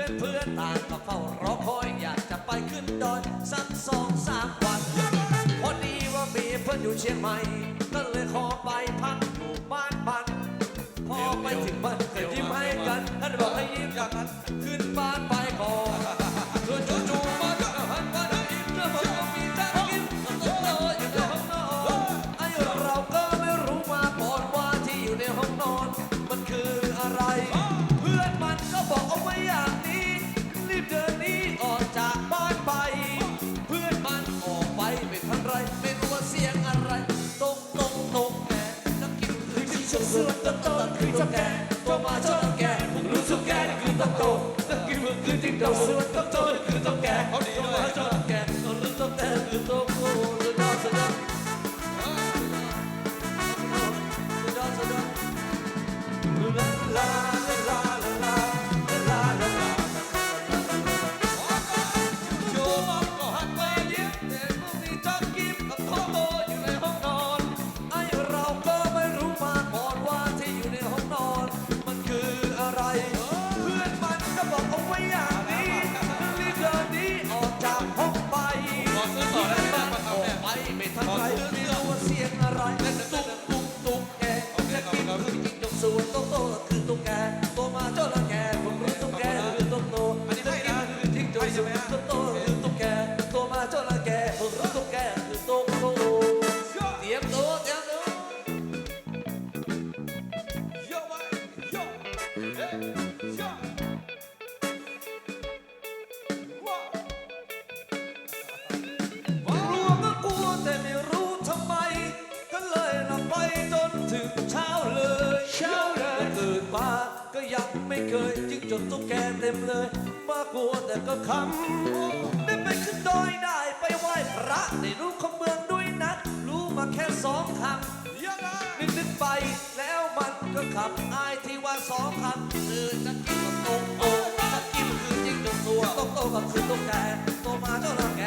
ื่อนเพื่อนต่างก็เฝ้ารอคอยอยากจะไปขึ้นดอยสักสองสามวันพอดีว่ามีเพื่อนอยู่เชียงใหม่ก็เลยขอไปพักอยู่บ้านมันพอไปถึงบ้านก็ยิ้มให้กันท่านบอกให้ยิ้มกันขึ้นบ้านไป สุดต้นต้นคือจำแนกก็มาชอบแกมึงรู้สุกแกคือต้องโตและกินมึงคือจริงโตสุดต้นตคือต้องแก ออกจากห้องไปต่อซื้อต่อได้ไหมมันมาอทำอกเนี่ยไปไม่ทันไรไม่รู้ว่าเสียงอะไรและตุ๊กตุ๊กตุ๊กแกจะกินคือจิ้งจกส่วนโตโตคือตุ๊กแกโตมาเจ้าละแกผมรู้ตุ๊กแกคือตุ๊กโตจะกินคือจิ้งจกส่วนโตโต ก็ยังไม่เคยจิ้งจกตุ๊กแกเต็มเลย มากลัวแต่ก็คำได้ไปขึ้นดอยได้ไปไหว้พระได้รู้ของเมืองด้วยนะรู้มาแค่สองคำยังไงนึกนึกไปแล้วมันก็ขับอายที่ว่าสองคำคือจะกินกับตรงโตจะกินคือจิ้งจกตัวโตโตก็คือตุ๊กแกโตมาเจ้าละแก